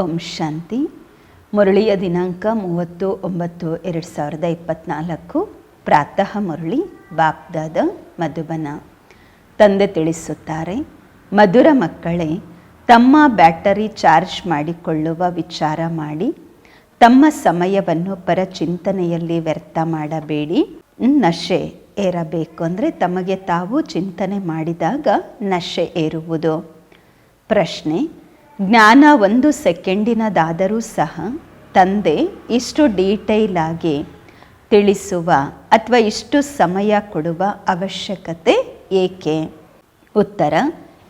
ಓಂ ಶಾಂತಿ. ಮುರಳಿಯ ದಿನಾಂಕ ಮೂವತ್ತು, ಒಂಬತ್ತು, ಎರಡು ಸಾವಿರದ ಇಪ್ಪತ್ತ್ನಾಲ್ಕು ಪ್ರಾತಃ ಮುರಳಿ, ಬಾಪ್ದಾದ ಮಧುಬನ. ತಂದೆ ತಿಳಿಸುತ್ತಾರೆ, ಮಧುರ ಮಕ್ಕಳೇ, ತಮ್ಮ ಬ್ಯಾಟರಿ ಚಾರ್ಜ್ ಮಾಡಿಕೊಳ್ಳುವ ವಿಚಾರ ಮಾಡಿ. ತಮ್ಮ ಸಮಯವನ್ನು ಪರ ಚಿಂತನೆಯಲ್ಲಿ ವ್ಯರ್ಥ ಮಾಡಬೇಡಿ. ನಶೆ ಏರಬೇಕು ಅಂದರೆ ತಮಗೆ ತಾವು ಚಿಂತನೆ ಮಾಡಿದಾಗ ನಶೆ ಏರುವುದು. ಪ್ರಶ್ನೆ ಜ್ಞಾನ ಒಂದು ಸೆಕೆಂಡಿನದಾದರೂ ಸಹ ತಂದೆ ಇಷ್ಟು ಡೀಟೈಲ್ ಆಗಿ ತಿಳಿಸುವ ಅಥವಾ ಇಷ್ಟು ಸಮಯ ಕೊಡುವ ಅವಶ್ಯಕತೆ ಏಕೆ? ಉತ್ತರ,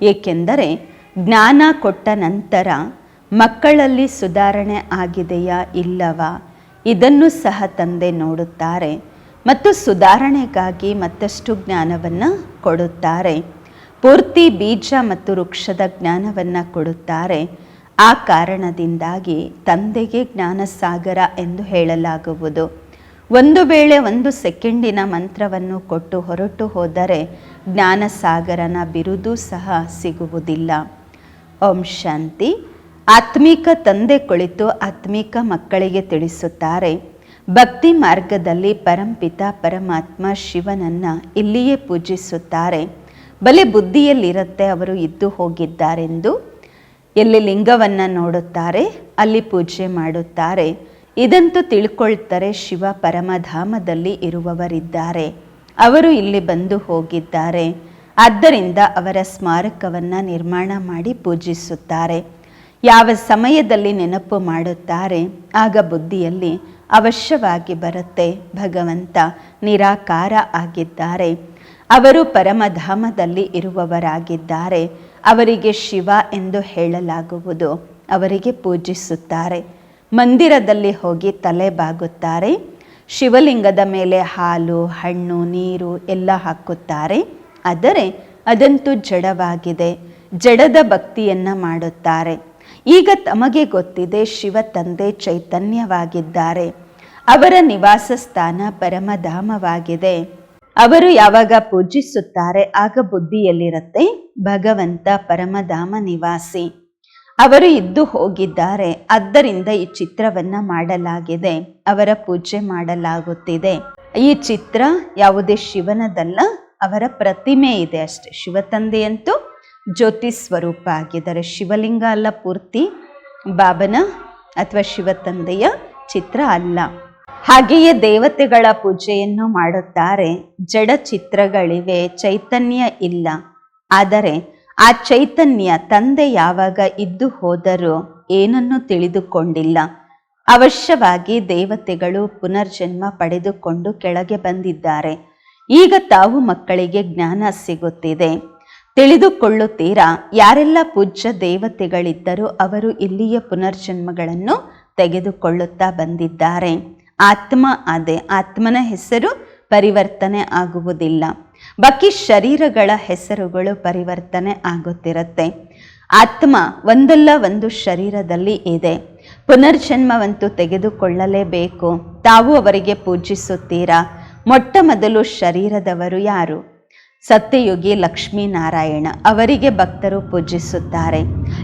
ಏಕೆಂದರೆ ಜ್ಞಾನ ಕೊಟ್ಟ ನಂತರ ಮಕ್ಕಳಲ್ಲಿ ಸುಧಾರಣೆ ಆಗಿದೆಯಾ ಇಲ್ಲವಾ? ಇದನ್ನು ಸಹ ತಂದೆ ನೋಡುತ್ತಾರೆ ಮತ್ತು ಸುಧಾರಣೆಗಾಗಿ ಮತ್ತಷ್ಟು ಜ್ಞಾನವನ್ನು ಕೊಡುತ್ತಾರೆ. ಪೂರ್ತಿ ಬೀಜ ಮತ್ತು ವೃಕ್ಷದ ಜ್ಞಾನವನ್ನು ಕೊಡುತ್ತಾರೆ. ಆ ಕಾರಣದಿಂದಾಗಿ ತಂದೆಗೆ ಜ್ಞಾನಸಾಗರ ಎಂದು ಹೇಳಲಾಗುವುದು. ಒಂದು ವೇಳೆ ಒಂದು ಸೆಕೆಂಡಿನ ಮಂತ್ರವನ್ನು ಕೊಟ್ಟು ಹೊರಟು ಹೋದರೆ ಜ್ಞಾನಸಾಗರನ ಬಿರುದು ಸಹ ಸಿಗುವುದಿಲ್ಲ. ಓಂ ಶಾಂತಿ. ಆತ್ಮಿಕ ತಂದೆ ಕುಳಿತು ಆತ್ಮಿಕ ಮಕ್ಕಳಿಗೆ ತಿಳಿಸುತ್ತಾರೆ. ಭಕ್ತಿ ಮಾರ್ಗದಲ್ಲಿ ಪರಂಪಿತ ಪರಮಾತ್ಮ ಶಿವನನ್ನ ಇಲ್ಲಿಯೇ ಪೂಜಿಸುತ್ತಾರೆ. ಬಲೆ ಬುದ್ಧಿಯಲ್ಲಿರುತ್ತೆ ಅವರು ಇದ್ದು ಹೋಗಿದ್ದಾರೆಂದು. ಎಲ್ಲಿ ಲಿಂಗವನ್ನು ನೋಡುತ್ತಾರೆ, ಅಲ್ಲಿ ಪೂಜೆ ಮಾಡುತ್ತಾರೆ. ಇದಂತೂ ತಿಳ್ಕೊಳ್ತಾರೆ ಶಿವ ಪರಮಧಾಮದಲ್ಲಿ ಇರುವವರಿದ್ದಾರೆ. ಅವರು ಇಲ್ಲಿ ಬಂದು ಹೋಗಿದ್ದಾರೆ. ಆದ್ದರಿಂದ ಅವರ ಸ್ಮಾರಕವನ್ನು ನಿರ್ಮಾಣ ಮಾಡಿ ಪೂಜಿಸುತ್ತಾರೆ. ಯಾವ ಸಮಯದಲ್ಲಿ ನೆನಪು ಮಾಡುತ್ತಾರೆ, ಆಗ ಬುದ್ಧಿಯಲ್ಲಿ ಅವಶ್ಯವಾಗಿ ಬರುತ್ತೆ. ಭಗವಂತ ನಿರಾಕಾರ ಆಗಿದ್ದಾರೆ. ಅವರು ಪರಮಧಾಮದಲ್ಲಿ ಇರುವವರಾಗಿದ್ದಾರೆ. ಅವರಿಗೆ ಶಿವ ಎಂದು ಹೇಳಲಾಗುವುದು. ಅವರಿಗೆ ಪೂಜಿಸುತ್ತಾರೆ. ಮಂದಿರದಲ್ಲಿ ಹೋಗಿ ತಲೆ ಬಾಗುತ್ತಾರೆ. ಶಿವಲಿಂಗದ ಮೇಲೆ ಹಾಲು, ಹಣ್ಣು, ನೀರು ಎಲ್ಲ ಹಾಕುತ್ತಾರೆ. ಆದರೆ ಅದಂತೂ ಜಡವಾಗಿದೆ. ಜಡದ ಭಕ್ತಿಯನ್ನು ಮಾಡುತ್ತಾರೆ. ಈಗ ತಮಗೆ ಗೊತ್ತಿದೆ ಶಿವ ತಂದೆ ಚೈತನ್ಯವಾಗಿದ್ದಾರೆ. ಅವರ ನಿವಾಸ ಸ್ಥಾನ ಪರಮಧಾಮವಾಗಿದೆ. ಅವರು ಯಾವಾಗ ಪೂಜಿಸುತ್ತಾರೆ ಆಗ ಬುದ್ಧಿಯಲ್ಲಿರುತ್ತೆ ಭಗವಂತ ಪರಮಧಾಮ ನಿವಾಸಿ. ಅವರು ಇದ್ದು ಹೋಗಿದ್ದಾರೆ, ಆದ್ದರಿಂದ ಈ ಚಿತ್ರವನ್ನ ಮಾಡಲಾಗಿದೆ, ಅವರ ಪೂಜೆ ಮಾಡಲಾಗುತ್ತಿದೆ. ಈ ಚಿತ್ರ ಯಾವುದೇ ಶಿವನದಲ್ಲ, ಅವರ ಪ್ರತಿಮೆ ಇದೆ ಅಷ್ಟೆ. ಶಿವತಂದೆಯಂತೂ ಜ್ಯೋತಿ ಸ್ವರೂಪ ಆಗಿದ್ದಾರೆ. ಶಿವಲಿಂಗ ಅಲ್ಲ ಪೂರ್ತಿ, ಬಾಬನ ಅಥವಾ ಶಿವತಂದೆಯ ಚಿತ್ರ ಅಲ್ಲ. ಹಾಗೆಯೇ ದೇವತೆಗಳ ಪೂಜೆಯನ್ನು ಮಾಡುತ್ತಾರೆ. ಜಡ ಚಿತ್ರಗಳಿವೆ, ಚೈತನ್ಯ ಇಲ್ಲ. ಆದರೆ ಆ ಚೈತನ್ಯ ತಂದೆ ಯಾವಾಗ ಇದ್ದು ಹೋದರೂ ಏನನ್ನು ತಿಳಿದುಕೊಂಡಿಲ್ಲ. ಅವಶ್ಯವಾಗಿ ದೇವತೆಗಳು ಪುನರ್ಜನ್ಮ ಪಡೆದುಕೊಂಡು ಕೆಳಗೆ ಬಂದಿದ್ದಾರೆ. ಈಗ ತಾವು ಮಕ್ಕಳಿಗೆ ಜ್ಞಾನ ಸಿಗುತ್ತಿದೆ. ತಿಳಿದುಕೊಳ್ಳುತ್ತೀರಾ? ಯಾರೆಲ್ಲ ಪೂಜ್ಯ ದೇವತೆಗಳಿದ್ದರೂ ಅವರು ಇಲ್ಲಿಯ ಪುನರ್ಜನ್ಮಗಳನ್ನು ತೆಗೆದುಕೊಳ್ಳುತ್ತಾ ಬಂದಿದ್ದಾರೆ. ಆತ್ಮ ಅದೇ. ಆತ್ಮನ ಹೆಸರು ಪರಿವರ್ತನೆ ಆಗುವುದಿಲ್ಲ. ಬಾಕಿ ಶರೀರಗಳ ಹೆಸರುಗಳು ಪರಿವರ್ತನೆ ಆಗುತ್ತಿರುತ್ತೆ. ಆತ್ಮ ಒಂದಲ್ಲ ಒಂದು ಶರೀರದಲ್ಲಿ ಇದೆ. ಪುನರ್ಜನ್ಮವಂತೂ ತೆಗೆದುಕೊಳ್ಳಲೇಬೇಕು. ತಾವು ಅವರಿಗೆ ಪೂಜಿಸುತ್ತೀರಾ? ಮೊಟ್ಟ ಮೊದಲು ಶರೀರದವರು ಯಾರು? ಸತ್ಯಯುಗಿ ಲಕ್ಷ್ಮೀನಾರಾಯಣ ಅವರಿಗೆ ಭಕ್ತರು ಪೂಜಿಸುತ್ತಾರೆ.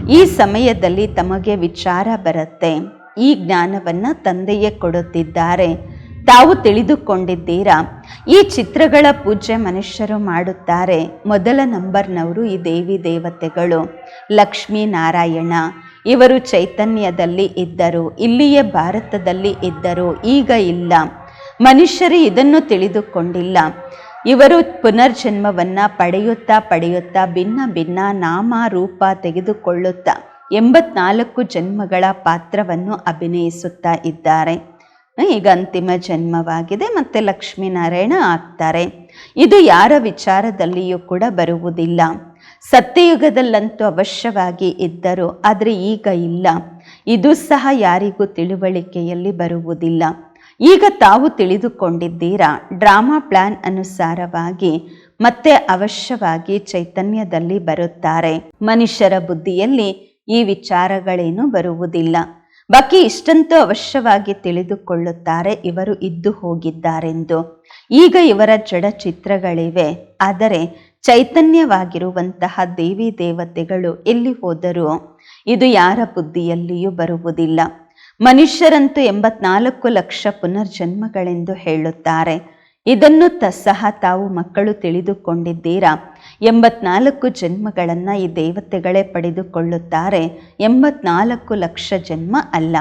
ಈ ಸಮಯದಲ್ಲಿ ತಮಗೆ ವಿಚಾರ ಬರುತ್ತೆ. ಈ ಜ್ಞಾನವನ್ನು ತಂದೆಯೇ ಕೊಡುತ್ತಿದ್ದಾರೆ. ತಾವು ತಿಳಿದುಕೊಂಡಿದ್ದೀರಾ? ಈ ಚಿತ್ರಗಳ ಪೂಜೆ ಮನುಷ್ಯರು ಮಾಡುತ್ತಾರೆ. ಮೊದಲ ನಂಬರ್ನವರು ಈ ದೇವಿ ದೇವತೆಗಳು. ಲಕ್ಷ್ಮೀ ನಾರಾಯಣ. ಇವರು ಚೈತನ್ಯದಲ್ಲಿ ಇದ್ದರು. ಇಲ್ಲಿಯೇ ಭಾರತದಲ್ಲಿ ಇದ್ದರು. ಈಗ ಇಲ್ಲ. ಮನುಷ್ಯರು ಇದನ್ನು ತಿಳಿದುಕೊಂಡಿಲ್ಲ. ಇವರು ಪುನರ್ಜನ್ಮವನ್ನು ಪಡೆಯುತ್ತಾ ಪಡೆಯುತ್ತಾ ಭಿನ್ನ ಭಿನ್ನ ನಾಮ ರೂಪ ತೆಗೆದುಕೊಳ್ಳುತ್ತಾ ಎಂಬತ್ನಾಲ್ಕು ಜನ್ಮಗಳ ಪಾತ್ರವನ್ನು ಅಭಿನಯಿಸುತ್ತಾ ಇದ್ದಾರೆ. ಈಗ ಅಂತಿಮ ಜನ್ಮವಾಗಿದೆ, ಮತ್ತು ಲಕ್ಷ್ಮೀನಾರಾಯಣ ಆಗ್ತಾರೆ. ಇದು ಯಾರ ವಿಚಾರದಲ್ಲಿಯೂ ಕೂಡ ಬರುವುದಿಲ್ಲ. ಸತ್ಯಯುಗದಲ್ಲಂತೂ ಅವಶ್ಯವಾಗಿ ಇದ್ದರು ಆದರೆ ಈಗ ಇಲ್ಲ. ಇದು ಸಹ ಯಾರಿಗೂ ತಿಳುವಳಿಕೆಯಲ್ಲಿ ಬರುವುದಿಲ್ಲ. ಈಗ ತಾವು ತಿಳಿದುಕೊಂಡಿದ್ದೀರಾ, ಡ್ರಾಮಾ ಪ್ಲಾನ್ ಅನುಸಾರವಾಗಿ ಮತ್ತೆ ಅವಶ್ಯವಾಗಿ ಚೈತನ್ಯದಲ್ಲಿ ಬರುತ್ತಾರೆ. ಮನುಷ್ಯರ ಬುದ್ಧಿಯಲ್ಲಿ ಈ ವಿಚಾರಗಳೇನು ಬರುವುದಿಲ್ಲ. ಬಾಕಿ ಇಷ್ಟಂತೂ ಅವಶ್ಯವಾಗಿ ತಿಳಿದುಕೊಳ್ಳುತ್ತಾರೆ, ಇವರು ಇದ್ದು ಹೋಗಿದ್ದಾರೆಂದು. ಈಗ ಇವರ ಜಡ ಚಿತ್ರಗಳಿವೆ. ಆದರೆ ಚೈತನ್ಯವಾಗಿರುವಂತಹ ದೇವಿ ದೇವತೆಗಳು ಎಲ್ಲಿ ಹೋದರೂ ಇದು ಯಾರ ಬುದ್ಧಿಯಲ್ಲಿಯೂ ಬರುವುದಿಲ್ಲ. ಮನುಷ್ಯರಂತೂ ಎಂಬತ್ನಾಲ್ಕು ಲಕ್ಷ ಪುನರ್ಜನ್ಮಗಳೆಂದು ಹೇಳುತ್ತಾರೆ. ಇದನ್ನು ತ ತಾವು ಮಕ್ಕಳು ತಿಳಿದುಕೊಂಡಿದ್ದೀರಾ? ಎಂಬತ್ನಾಲ್ಕು ಜನ್ಮಗಳನ್ನು ಈ ದೇವತೆಗಳೇ ಪಡೆದುಕೊಳ್ಳುತ್ತಾರೆ. ಎಂಬತ್ನಾಲ್ಕು ಲಕ್ಷ ಜನ್ಮ ಅಲ್ಲ.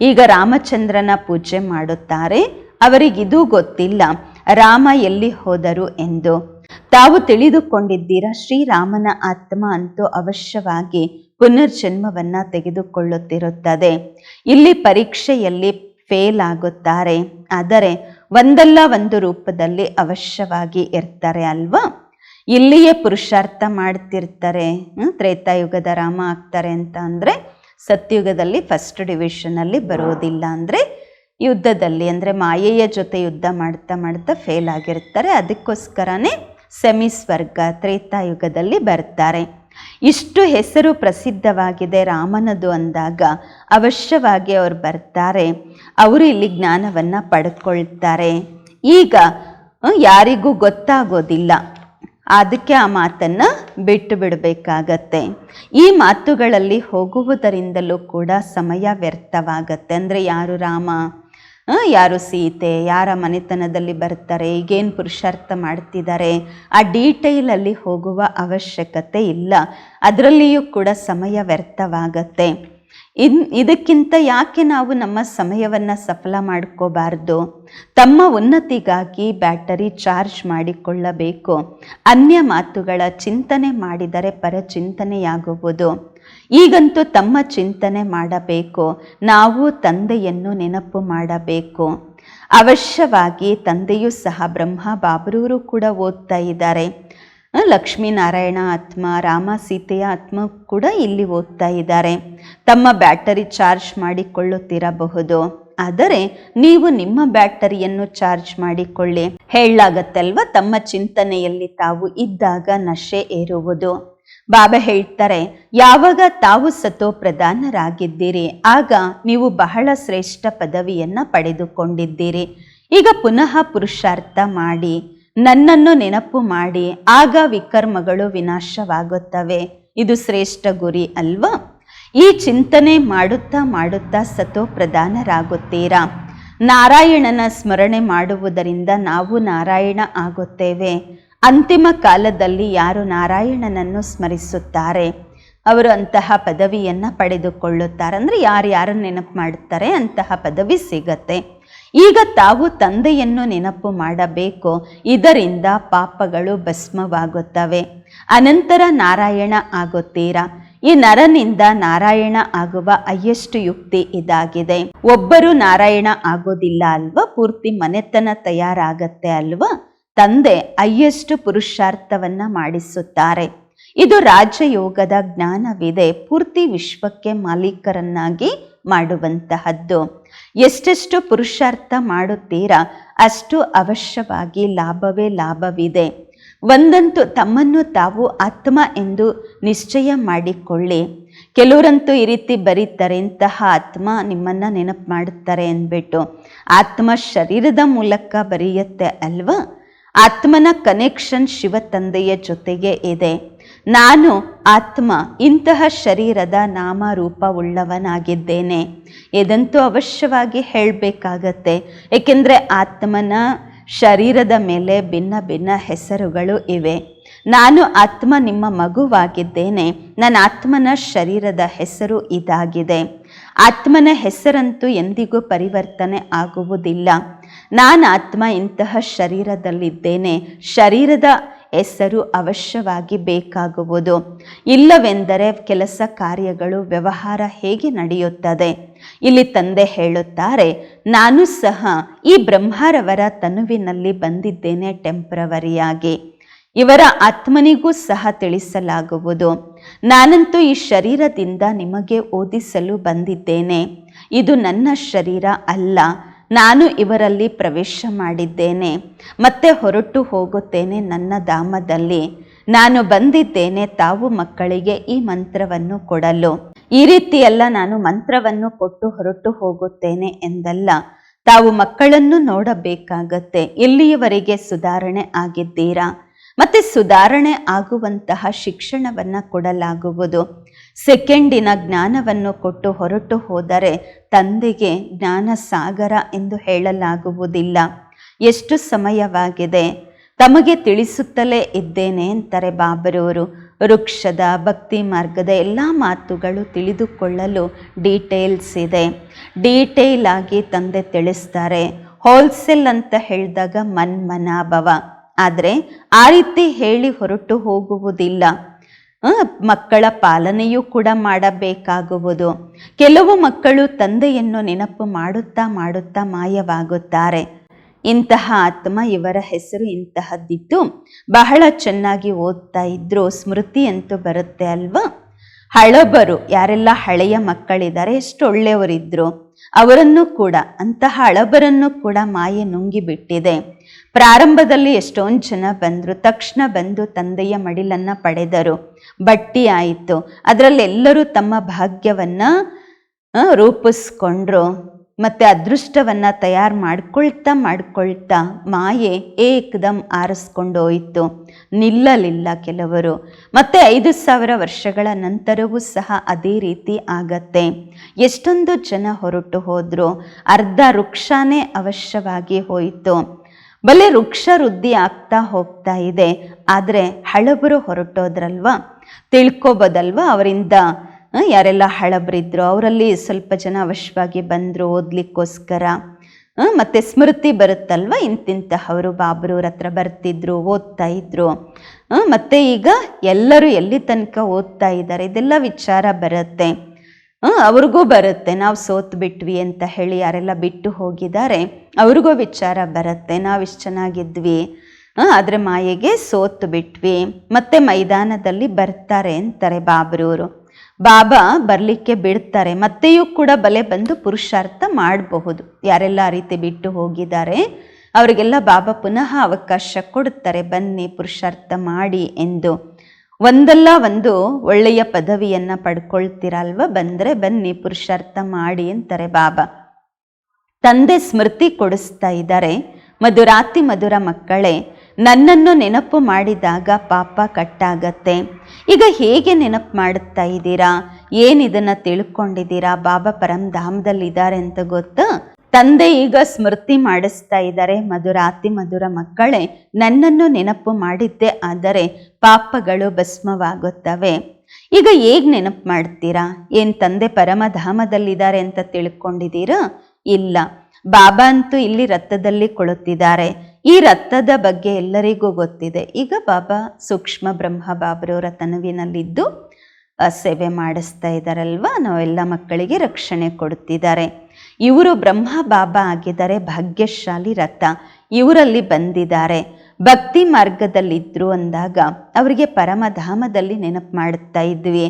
ಈಗ ರಾಮಚಂದ್ರನ ಪೂಜೆ ಮಾಡುತ್ತಾರೆ. ಅವರಿಗಿದೂ ಗೊತ್ತಿಲ್ಲ. ರಾಮ ಎಲ್ಲಿ ಹೋದರು ಎಂದು. ತಾವು ತಿಳಿದುಕೊಂಡಿದ್ದೀರಾ, ಶ್ರೀರಾಮನ ಆತ್ಮ ಅಂತೂ ಅವಶ್ಯವಾಗಿ ಪುನರ್ಜನ್ಮವನ್ನು ತೆಗೆದುಕೊಳ್ಳುತ್ತಿರುತ್ತದೆ. ಇಲ್ಲಿ ಪರೀಕ್ಷೆಯಲ್ಲಿ ಫೇಲ್ ಆಗುತ್ತಾರೆ. ಆದರೆ ಒಂದಲ್ಲ ಒಂದು ರೂಪದಲ್ಲಿ ಅವಶ್ಯವಾಗಿ ಇರ್ತಾರೆ ಅಲ್ವಾ? ಇಲ್ಲಿಯೇ ಪುರುಷಾರ್ಥ ಮಾಡ್ತಿರ್ತಾರೆ ತ್ರೇತಾಯುಗದ ರಾಮ ಆಗ್ತಾರೆ ಅಂತ ಅಂದರೆ ಸತ್ಯುಗದಲ್ಲಿ ಫಸ್ಟ್ ಡಿವಿಷನಲ್ಲಿ ಬರೋದಿಲ್ಲ ಅಂದರೆ ಯುದ್ಧದಲ್ಲಿ, ಅಂದರೆ ಮಾಯೆಯ ಜೊತೆ ಯುದ್ಧ ಮಾಡ್ತಾ ಮಾಡ್ತಾ ಫೇಲ್ ಆಗಿರ್ತಾರೆ. ಅದಕ್ಕೋಸ್ಕರನೇ ಸೆಮಿ ಸ್ವರ್ಗ ತ್ರೇತಾಯುಗದಲ್ಲಿ ಬರ್ತಾರೆ. ಇಷ್ಟು ಹೆಸರು ಪ್ರಸಿದ್ಧವಾಗಿದೆ ರಾಮನದು ಅಂದಾಗ. ಅವಶ್ಯವಾಗಿ ಅವರು ಬರ್ತಾರೆ, ಅವರು ಇಲ್ಲಿ ಜ್ಞಾನವನ್ನು ಪಡ್ಕೊಳ್ತಾರೆ. ಈಗ ಯಾರಿಗೂ ಗೊತ್ತಾಗೋದಿಲ್ಲ. ಅದಕ್ಕೆ ಆ ಮಾತನ್ನು ಬಿಟ್ಟು ಬಿಡಬೇಕಾಗತ್ತೆ. ಈ ಮಾತುಗಳಲ್ಲಿ ಹೋಗುವುದರಿಂದಲೂ ಕೂಡ ಸಮಯ ವ್ಯರ್ಥವಾಗತ್ತೆ. ಅಂದರೆ ಯಾರು ರಾಮ? ಯಾರು ಸೀತೆ? ಯಾರ ಮನೆತನದಲ್ಲಿ ಬರ್ತಾರೆ? ಈಗೇನು ಪುರುಷಾರ್ಥ ಮಾಡ್ತಿದ್ದಾರೆ? ಆ ಡೀಟೇಲಲ್ಲಿ ಹೋಗುವ ಅವಶ್ಯಕತೆ ಇಲ್ಲ. ಅದರಲ್ಲಿಯೂ ಕೂಡ ಸಮಯ ವ್ಯರ್ಥವಾಗತ್ತೆ. ಇನ್ ಇದಕ್ಕಿಂತ ಯಾಕೆ ನಾವು ನಮ್ಮ ಸಮಯವನ್ನು ಸಫಲ ಮಾಡ್ಕೋಬಾರ್ದು? ತಮ್ಮ ಉನ್ನತಿಗಾಗಿ ಬ್ಯಾಟರಿ ಚಾರ್ಜ್ ಮಾಡಿಕೊಳ್ಳಬೇಕು. ಅನ್ಯ ಮಾತುಗಳ ಚಿಂತನೆ ಮಾಡಿದರೆ ಪರಚಿಂತನೆಯಾಗುವುದು. ಈಗಂತೂ ತಮ್ಮ ಚಿಂತನೆ ಮಾಡಬೇಕು. ನಾವು ತಂದೆಯನ್ನು ನೆನಪು ಮಾಡಬೇಕು. ಅವಶ್ಯವಾಗಿ ತಂದೆಯೂ ಸಹ ಬ್ರಹ್ಮ ಬಾಬರೂರು ಕೂಡ ಓದ್ತಾ ಇದ್ದಾರೆ. ಲಕ್ಷ್ಮೀನಾರಾಯಣ ಆತ್ಮ, ರಾಮ ಸೀತೆಯ ಆತ್ಮ ಕೂಡ ಇಲ್ಲಿ ಓದ್ತಾ ಇದ್ದಾರೆ. ತಮ್ಮ ಬ್ಯಾಟರಿ ಚಾರ್ಜ್ ಮಾಡಿಕೊಳ್ಳುತ್ತಿರಬಹುದು. ಆದರೆ ನೀವು ನಿಮ್ಮ ಬ್ಯಾಟರಿಯನ್ನು ಚಾರ್ಜ್ ಮಾಡಿಕೊಳ್ಳಿ. ಹೇಳಲಾಗತ್ತಲ್ವ, ತಮ್ಮ ಚಿಂತನೆಯಲ್ಲಿ ತಾವು ಇದ್ದಾಗ ನಶೆ ಏರುವುದು. ಬಾಬಾ ಹೇಳ್ತಾರೆ, ಯಾವಾಗ ತಾವು ಸತೋ ಪ್ರಧಾನರಾಗಿದ್ದೀರಿ ಆಗ ನೀವು ಬಹಳ ಶ್ರೇಷ್ಠ ಪದವಿಯನ್ನು ಪಡೆದುಕೊಂಡಿದ್ದೀರಿ. ಈಗ ಪುನಃ ಪುರುಷಾರ್ಥ ಮಾಡಿ. ನನ್ನನ್ನು ನೆನಪು ಮಾಡಿ, ಆಗ ವಿಕರ್ಮಗಳು ವಿನಾಶವಾಗುತ್ತವೆ. ಇದು ಶ್ರೇಷ್ಠ ಗುರಿ ಅಲ್ವಾ? ಈ ಚಿಂತನೆ ಮಾಡುತ್ತಾ ಮಾಡುತ್ತಾ ಸತೋ ಪ್ರಧಾನರಾಗುತ್ತೀರಾ? ನಾರಾಯಣನ ಸ್ಮರಣೆ ಮಾಡುವುದರಿಂದ ನಾವು ನಾರಾಯಣ ಆಗುತ್ತೇವೆ. ಅಂತಿಮ ಕಾಲದಲ್ಲಿ ಯಾರು ನಾರಾಯಣನನ್ನು ಸ್ಮರಿಸುತ್ತಾರೆ? ಅವರು ಅಂತಹ ಪದವಿಯನ್ನು ಪಡೆದುಕೊಳ್ಳುತ್ತಾರೆ ಅಂದರೆ ಯಾರು ಯಾರನ್ನು ನೆನಪು ಮಾಡುತ್ತಾರೆ ಅಂತಹ ಪದವಿ ಸಿಗತ್ತೆ. ಈಗ ತಾವು ತಂದೆಯನ್ನು ನೆನಪು ಮಾಡಬೇಕು. ಇದರಿಂದ ಪಾಪಗಳು ಭಸ್ಮವಾಗುತ್ತವೆ. ಅನಂತರ ನಾರಾಯಣ ಆಗುತ್ತೀರಾ? ಈ ನರನಿಂದ ನಾರಾಯಣ ಆಗುವ ಅಯ್ಯಷ್ಟು ಯುಕ್ತಿ ಇದಾಗಿದೆ. ಒಬ್ಬರು ನಾರಾಯಣ ಆಗೋದಿಲ್ಲ ಅಲ್ವಾ? ಪೂರ್ತಿ ಮನೆತನ ತಯಾರಾಗತ್ತೆ ಅಲ್ವಾ? ತಂದೆ ಅಯ್ಯಷ್ಟು ಪುರುಷಾರ್ಥವನ್ನ ಮಾಡಿಸುತ್ತಾರೆ. ಇದು ರಾಜಯೋಗದ ಜ್ಞಾನವಿದೆ. ಪೂರ್ತಿ ವಿಶ್ವಕ್ಕೆ ಮಾಲೀಕರನ್ನಾಗಿ ಮಾಡುವಂತಹದ್ದು. ಎಷ್ಟೆಷ್ಟು ಪುರುಷಾರ್ಥ ಮಾಡುತ್ತೀರಾ, ಅಷ್ಟು ಅವಶ್ಯವಾಗಿ ಲಾಭವೇ ಲಾಭವಿದೆ. ಒಂದಂತೂ ತಮ್ಮನ್ನು ತಾವು ಆತ್ಮ ಎಂದು ನಿಶ್ಚಯ ಮಾಡಿಕೊಳ್ಳಿ. ಕೆಲವರಂತೂ ಈ ರೀತಿ ಬರೀತಾರೆ, ಇಂತಹ ಆತ್ಮ ನಿಮ್ಮನ್ನ ನೆನಪು ಮಾಡುತ್ತಾರೆ ಅಂದ್ಬಿಟ್ಟು. ಆತ್ಮ ಶರೀರದ ಮೂಲಕ ಬರೆಯುತ್ತೆ ಅಲ್ವಾ? ಆತ್ಮನ ಕನೆಕ್ಷನ್ ಶಿವ ತಂದೆಯ ಜೊತೆಗೆ ಇದೆ. ನಾನು ಆತ್ಮ, ಇಂತಹ ಶರೀರದ ನಾಮರೂಪ ಉಳ್ಳವನಾಗಿದ್ದೇನೆ. ಇದಂತೂ ಅವಶ್ಯವಾಗಿ ಹೇಳಬೇಕಾಗತ್ತೆ. ಏಕೆಂದರೆ ಆತ್ಮನ ಶರೀರದ ಮೇಲೆ ಭಿನ್ನ ಭಿನ್ನ ಹೆಸರುಗಳು ಇವೆ. ನಾನು ಆತ್ಮ ನಿಮ್ಮ ಮಗುವಾಗಿದ್ದೇನೆ. ನನ್ನ ಆತ್ಮನ ಶರೀರದ ಹೆಸರು ಇದಾಗಿದೆ. ಆತ್ಮನ ಹೆಸರಂತೂ ಎಂದಿಗೂ ಪರಿವರ್ತನೆ ಆಗುವುದಿಲ್ಲ. ನಾನು ಆತ್ಮ, ಇಂತಹ ಶರೀರದಲ್ಲಿದ್ದೇನೆ. ಶರೀರದ ಹೆಸರು ಅವಶ್ಯವಾಗಿ ಬೇಕಾಗುವುದು. ಇಲ್ಲವೆಂದರೆ ಕೆಲಸ ಕಾರ್ಯಗಳು, ವ್ಯವಹಾರ ಹೇಗೆ ನಡೆಯುತ್ತದೆ? ಇಲ್ಲಿ ತಂದೆ ಹೇಳುತ್ತಾರೆ, ನಾನು ಸಹ ಈ ಬ್ರಹ್ಮರವರ ತನುವಿನಲ್ಲಿ ಬಂದಿದ್ದೇನೆ ಟೆಂಪ್ರವರಿಯಾಗಿ. ಇವರ ಆತ್ಮನಿಗೂ ಸಹ ತಿಳಿಸಲಾಗುವುದು. ನಾನಂತೂ ಈ ಶರೀರದಿಂದ ನಿಮಗೆ ಓದಿಸಲು ಬಂದಿದ್ದೇನೆ. ಇದು ನನ್ನ ಶರೀರ ಅಲ್ಲ. ನಾನು ಇವರಲ್ಲಿ ಪ್ರವೇಶ ಮಾಡಿದ್ದೇನೆ, ಮತ್ತೆ ಹೊರಟು ಹೋಗುತ್ತೇನೆ ನನ್ನ ಧಾಮದಲ್ಲಿ. ನಾನು ಬಂದಿದ್ದೇನೆ, ತಾವು ಮಕ್ಕಳಿಗೆ ಈ ಮಂತ್ರವನ್ನು ಕೊಡಲು. ಈ ರೀತಿಯೆಲ್ಲ ನಾನು ಮಂತ್ರವನ್ನು ಕೊಟ್ಟು ಹೊರಟು ಹೋಗುತ್ತೇನೆ ಎಂದಲ್ಲ, ತಾವು ಮಕ್ಕಳನ್ನು ನೋಡಬೇಕಾಗತ್ತೆ. ಇಲ್ಲಿಯವರೆಗೆ ಸುಧಾರಣೆ ಆಗಿದ್ದೀರಾ? ಮತ್ತೆ ಸುಧಾರಣೆ ಆಗುವಂತಹ ಶಿಕ್ಷಣವನ್ನು ಕೊಡಲಾಗುವುದು. ಸೆಕೆಂಡಿನ ಜ್ಞಾನವನ್ನು ಕೊಟ್ಟು ಹೊರಟು ಹೋದರೆ ತಂದೆಗೆ ಜ್ಞಾನ ಸಾಗರ ಎಂದು ಹೇಳಲಾಗುವುದಿಲ್ಲ. ಎಷ್ಟು ಸಮಯವಾಗಿದೆ? ತಮಗೆ ತಿಳಿಸುತ್ತಲೇ ಇದ್ದೇನೆ ಅಂತಾರೆ ಬಾಬರವರು ವೃಕ್ಷದ ಭಕ್ತಿ ಮಾರ್ಗದ ಎಲ್ಲ ಮಾತುಗಳು ತಿಳಿದುಕೊಳ್ಳಲು ಡೀಟೇಲ್ಸ್ ಇದೆ. ಡೀಟೇಲ್ ಆಗಿ ತಂದೆ ತಿಳಿಸ್ತಾರೆ. ಹೋಲ್ಸೇಲ್ ಅಂತ ಹೇಳಿದಾಗ ಮನ್ಮನಾಭವ. ಆದರೆ ಆ ರೀತಿ ಹೇಳಿ ಹೊರಟು ಹೋಗುವುದಿಲ್ಲ. ಮಕ್ಕಳ ಪಾಲನೆಯೂ ಕೂಡ ಮಾಡಬೇಕಾಗುವುದು. ಕೆಲವು ಮಕ್ಕಳು ತಂದೆಯನ್ನು ನೆನಪು ಮಾಡುತ್ತಾ ಮಾಡುತ್ತಾ ಮಾಯವಾಗುತ್ತಾರೆ. ಇಂತಹ ಆತ್ಮ ಇವರ ಹೆಸರು ಇಂತಹದ್ದಿದ್ದು ಬಹಳ ಚೆನ್ನಾಗಿ ಓದ್ತಾ ಇದ್ರು, ಸ್ಮೃತಿ ಅಂತೂ ಬರುತ್ತೆ ಅಲ್ವಾ? ಹಳಬರು, ಯಾರೆಲ್ಲ ಹಳೆಯ ಮಕ್ಕಳಿದ್ದಾರೆ, ಎಷ್ಟು ಒಳ್ಳೆಯವರಿದ್ರು. ಅವರನ್ನು ಕೂಡ, ಅಂತಹ ಹಳಬರನ್ನು ಕೂಡ ಮಾಯೆ ನುಂಗಿಬಿಟ್ಟಿದೆ ಪ್ರಾರಂಭದಲ್ಲಿ ಎಷ್ಟೊಂದು ಜನ ಬಂದರು, ತಕ್ಷಣ ಬಂದು ತಂದೆಯ ಮಡಿಲನ್ನ ಪಡೆದರು. ಬಟ್ಟಿ ಆಯಿತು. ಅದರಲ್ಲೆಲ್ಲರೂ ತಮ್ಮ ಭಾಗ್ಯವನ್ನ ರೂಪಿಸ್ಕೊಂಡ್ರು. ಮತ್ತೆ ಅದೃಷ್ಟವನ್ನ ತಯಾರು ಮಾಡ್ಕೊಳ್ತಾ ಮಾಡ್ಕೊಳ್ತಾ ಮಾಯೆ ಏಕದಮ್ ಆರಿಸ್ಕೊಂಡು ಹೋಯಿತು ನಿಲ್ಲಲಿಲ್ಲ ಕೆಲವರು. ಮತ್ತೆ ಐದು ಸಾವಿರ ವರ್ಷಗಳ ನಂತರವೂ ಸಹ ಅದೇ ರೀತಿ ಆಗತ್ತೆ. ಎಷ್ಟೊಂದು ಜನ ಹೊರಟು ಹೋದ್ರು. ಅರ್ಧ ವೃಕ್ಷನೇ ಅವಶ್ಯವಾಗಿ ಹೋಯಿತು. ಬಲೆ ವೃಕ್ಷ ವೃದ್ಧಿ ಆಗ್ತಾ ಹೋಗ್ತಾ ಇದೆ. ಆದರೆ ಹಳಬರು ಹೊರಟೋದ್ರಲ್ವಾ? ತಿಳ್ಕೊಬೋದಲ್ವಾ? ಅವರಿಂದ ಯಾರೆಲ್ಲ ಹಳಬರಿದ್ರು, ಅವರಲ್ಲಿ ಸ್ವಲ್ಪ ಜನ ಅವಶ್ಯವಾಗಿ ಬಂದರು ಓದ್ಲಿಕ್ಕೋಸ್ಕರ. ಮತ್ತು ಸ್ಮೃತಿ ಬರುತ್ತಲ್ವ? ಇಂತಿಂತಹವರು ಬಾಬ್ರವ್ರ ಹತ್ರ ಬರ್ತಿದ್ರು, ಓದ್ತಾ ಇದ್ರು. ಮತ್ತು ಈಗ ಎಲ್ಲರೂ ಎಲ್ಲಿ ತನಕ ಓದ್ತಾ ಇದ್ದಾರೆ? ಇದೆಲ್ಲ ವಿಚಾರ ಬರುತ್ತೆ. ಅವ್ರಿಗೂ ಬರುತ್ತೆ. ನಾವು ಸೋತ್ ಬಿಟ್ವಿ ಅಂತ ಹೇಳಿ ಯಾರೆಲ್ಲ ಬಿಟ್ಟು ಹೋಗಿದ್ದಾರೆ, ಅವ್ರಿಗೂ ವಿಚಾರ ಬರುತ್ತೆ. ನಾವು ಇಷ್ಟು ಚೆನ್ನಾಗಿದ್ವಿ. ಆ, ಆದ್ರೆ ಮಾಯೆಗೆ ಸೋತು ಬಿಟ್ವಿ. ಮತ್ತೆ ಮೈದಾನದಲ್ಲಿ ಬರ್ತಾರೆ ಅಂತಾರೆ ಬಾಬ್ರವರು ಬಾಬಾ ಬರಲಿಕ್ಕೆ ಬಿಡ್ತಾರೆ ಮತ್ತೆಯೂ ಕೂಡ ಬಲೆ ಬಂದು ಪುರುಷಾರ್ಥ ಮಾಡಬಹುದು. ಯಾರೆಲ್ಲ ಆ ರೀತಿ ಬಿಟ್ಟು ಹೋಗಿದ್ದಾರೆ ಅವರಿಗೆಲ್ಲ ಬಾಬಾ ಪುನಃ ಅವಕಾಶ ಕೊಡುತ್ತಾರೆ ಬನ್ನಿ ಪುರುಷಾರ್ಥ ಮಾಡಿ ಎಂದು. ಒಂದಲ್ಲ ಒಂದು ಒಳ್ಳೆಯ ಪದವಿಯನ್ನು ಪಡ್ಕೊಳ್ತೀರಲ್ವ? ಬಂದರೆ ಬನ್ನಿ ಪುರುಷಾರ್ಥ ಮಾಡಿ ಅಂತಾರೆ ಬಾಬಾ. ತಂದೆ ಸ್ಮೃತಿ ಕೊಡಿಸ್ತಾ ಇದ್ದಾರೆ. ಮಧುರಾತಿ ಮಧುರ ಮಕ್ಕಳೇ ನನ್ನನ್ನು ನೆನಪು ಮಾಡಿದಾಗ ಪಾಪ ಕಟ್ಟಾಗತ್ತೆ. ಈಗ ಹೇಗೆ ನೆನಪು ಮಾಡುತ್ತಾ ಇದ್ದೀರಾ? ಏನು ಇದನ್ನು ತಿಳ್ಕೊಂಡಿದ್ದೀರಾ? ಬಾಬಾ ಪರಂಧಾಮದಲ್ಲಿದ್ದಾರೆ ಅಂತ ಗೊತ್ತು? ತಂದೆ ಈಗ ಸ್ಮೃತಿ ಮಾಡಿಸ್ತಾ ಇದ್ದಾರೆ. ಮಧುರಾತಿ ಮಧುರ ಮಕ್ಕಳೇ, ನನ್ನನ್ನು ನೆನಪು ಮಾಡಿದ್ದೆ ಆದರೆ ಪಾಪಗಳು ಭಸ್ಮವಾಗುತ್ತವೆ. ಈಗ ಹೇಗ್ ನೆನಪು ಮಾಡ್ತೀರಾ? ಏನ್ ತಂದೆ ಪರಮಧಾಮದಲ್ಲಿದ್ದಾರೆ ಅಂತ ತಿಳ್ಕೊಂಡಿದ್ದೀರಾ? ಇಲ್ಲ. ಬಾಬಾ ಅಂತೂ ಇಲ್ಲಿ ರಥದಲ್ಲಿ ಕೊಳುತ್ತಿದ್ದಾರೆ ಈ ರಥದ ಬಗ್ಗೆ ಎಲ್ಲರಿಗೂ ಗೊತ್ತಿದೆ. ಈಗ ಬಾಬಾ ಸೂಕ್ಷ್ಮ ಬ್ರಹ್ಮ ಬಾಬ್ರವರ ತನುವಿನಲ್ಲಿದ್ದು ಸೇವೆ ಮಾಡಿಸ್ತಾ ಇದ್ದಾರಲ್ವಾ ನಾವೆಲ್ಲ ಮಕ್ಕಳಿಗೆ ರಕ್ಷಣೆ ಕೊಡುತ್ತಿದ್ದಾರೆ ಇವರು ಬ್ರಹ್ಮ ಬಾಬಾ ಆಗಿದ್ದಾರೆ, ಭಾಗ್ಯಶಾಲಿ ರಥ ಇವರಲ್ಲಿ ಬಂದಿದ್ದಾರೆ. ಭಕ್ತಿ ಮಾರ್ಗದಲ್ಲಿದ್ದರು ಅಂದಾಗ ಅವರಿಗೆ ಪರಮಧಾಮದಲ್ಲಿ ನೆನಪು ಮಾಡುತ್ತಾ ಇದ್ವಿ.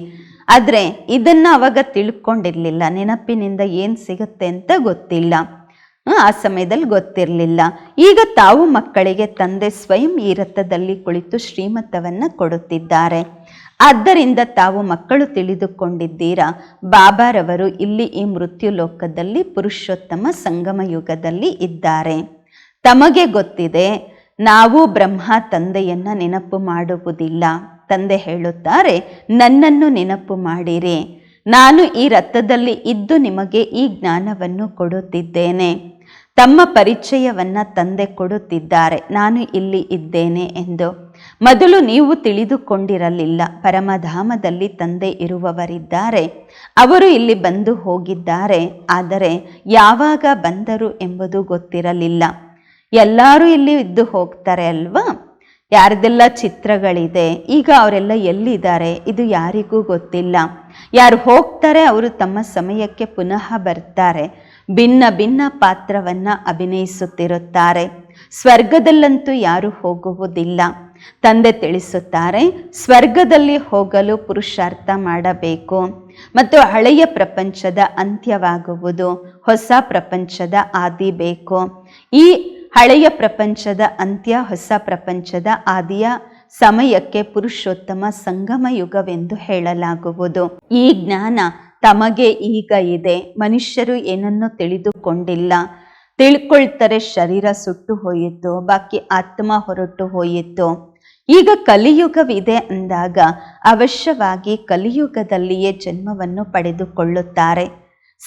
ಆದರೆ ಇದನ್ನು ಅವಾಗ ತಿಳ್ಕೊಂಡಿರಲಿಲ್ಲ. ನೆನಪಿನಿಂದ ಏನು ಸಿಗುತ್ತೆ ಅಂತ ಗೊತ್ತಿಲ್ಲ. ಆ, ಸಮಯದಲ್ಲಿ ಗೊತ್ತಿರಲಿಲ್ಲ. ಈಗ ತಾವು ಮಕ್ಕಳಿಗೆ ತಂದೆ ಸ್ವಯಂ ಈ ರಥದಲ್ಲಿ ಕುಳಿತು ಶ್ರೀಮತವನ್ನ ಕೊಡುತ್ತಿದ್ದಾರೆ. ಆದ್ದರಿಂದ ತಾವು ಮಕ್ಕಳು ತಿಳಿದುಕೊಂಡಿದ್ದೀರಾ? ಬಾಬಾರವರು ಇಲ್ಲಿ ಈ ಮೃತ್ಯು ಲೋಕದಲ್ಲಿ ಪುರುಷೋತ್ತಮ ಸಂಗಮ ಯುಗದಲ್ಲಿ ಇದ್ದಾರೆ. ತಮಗೆ ಗೊತ್ತಿದೆ ನಾವು ಬ್ರಹ್ಮ ತಂದೆಯನ್ನ ನೆನಪು ಮಾಡುವುದಿಲ್ಲ. ತಂದೆ ಹೇಳುತ್ತಾರೆ ನನ್ನನ್ನು ನೆನಪು ಮಾಡಿರಿ. ನಾನು ಈ ರಥದಲ್ಲಿ ಇದ್ದು ನಿಮಗೆ ಈ ಜ್ಞಾನವನ್ನು ಕೊಡುತ್ತಿದ್ದೇನೆ. ತಮ್ಮ ಪರಿಚಯವನ್ನ ತಂದೆ ಕೊಡುತ್ತಿದ್ದಾರೆ. ನಾನು ಇಲ್ಲಿ ಇದ್ದೇನೆ ಎಂದು. ಮೊದಲು ನೀವು ತಿಳಿದುಕೊಂಡಿರಲಿಲ್ಲ. ಪರಮಧಾಮದಲ್ಲಿ ತಂದೆ ಇರುವವರಿದ್ದಾರೆ. ಅವರು ಇಲ್ಲಿ ಬಂದು ಹೋಗಿದ್ದಾರೆ. ಆದರೆ ಯಾವಾಗ ಬಂದರು ಎಂಬುದು ಗೊತ್ತಿರಲಿಲ್ಲ. ಎಲ್ಲರೂ ಇಲ್ಲಿ ಇದ್ದು ಹೋಗ್ತಾರೆ ಅಲ್ವಾ? ಯಾರದೆಲ್ಲ ಚಿತ್ರಗಳಿದೆ? ಈಗ ಅವರೆಲ್ಲ ಎಲ್ಲಿದ್ದಾರೆ? ಇದು ಯಾರಿಗೂ ಗೊತ್ತಿಲ್ಲ. ಯಾರು ಹೋಗ್ತಾರೆ, ಅವರು ತಮ್ಮ ಸಮಯಕ್ಕೆ ಪುನಃ ಬರ್ತಾರೆ. ಭಿನ್ನ ಭಿನ್ನ ಪಾತ್ರವನ್ನ ಅಭಿನಯಿಸುತ್ತಿರುತ್ತಾರೆ. ಸ್ವರ್ಗದಲ್ಲಂತೂ ಯಾರು ಹೋಗುವುದಿಲ್ಲ. ತಂದೆ ತಿಳಿಸುತ್ತಾರೆ, ಸ್ವರ್ಗದಲ್ಲಿ ಹೋಗಲು ಪುರುಷಾರ್ಥ ಮಾಡಬೇಕು. ಮತ್ತು ಹಳೆಯ ಪ್ರಪಂಚದ ಅಂತ್ಯವಾಗುವುದು ಹೊಸ ಪ್ರಪಂಚದ ಆದಿ ಬೇಕು. ಈ ಹಳೆಯ ಪ್ರಪಂಚದ ಅಂತ್ಯ ಹೊಸ ಪ್ರಪಂಚದ ಆದಿಯ ಸಮಯಕ್ಕೆ ಪುರುಷೋತ್ತಮ ಸಂಗಮ ಯುಗವೆಂದು ಹೇಳಲಾಗುವುದು. ಈ ಜ್ಞಾನ ತಮಗೆ ಈಗ ಇದೆ. ಮನುಷ್ಯರು ಏನನ್ನು ತಿಳಿದುಕೊಂಡಿಲ್ಲ. ತಿಳ್ಕೊಳ್ತಾರೆ ಶರೀರ ಸುಟ್ಟು ಹೋಯಿತು, ಬಾಕಿ ಆತ್ಮ ಹೊರಟು ಹೋಯಿತು. ಈಗ ಕಲಿಯುಗವಿದೆ ಅಂದಾಗ ಅವಶ್ಯವಾಗಿ ಕಲಿಯುಗದಲ್ಲಿಯೇ ಜನ್ಮವನ್ನು ಪಡೆದುಕೊಳ್ಳುತ್ತಾರೆ.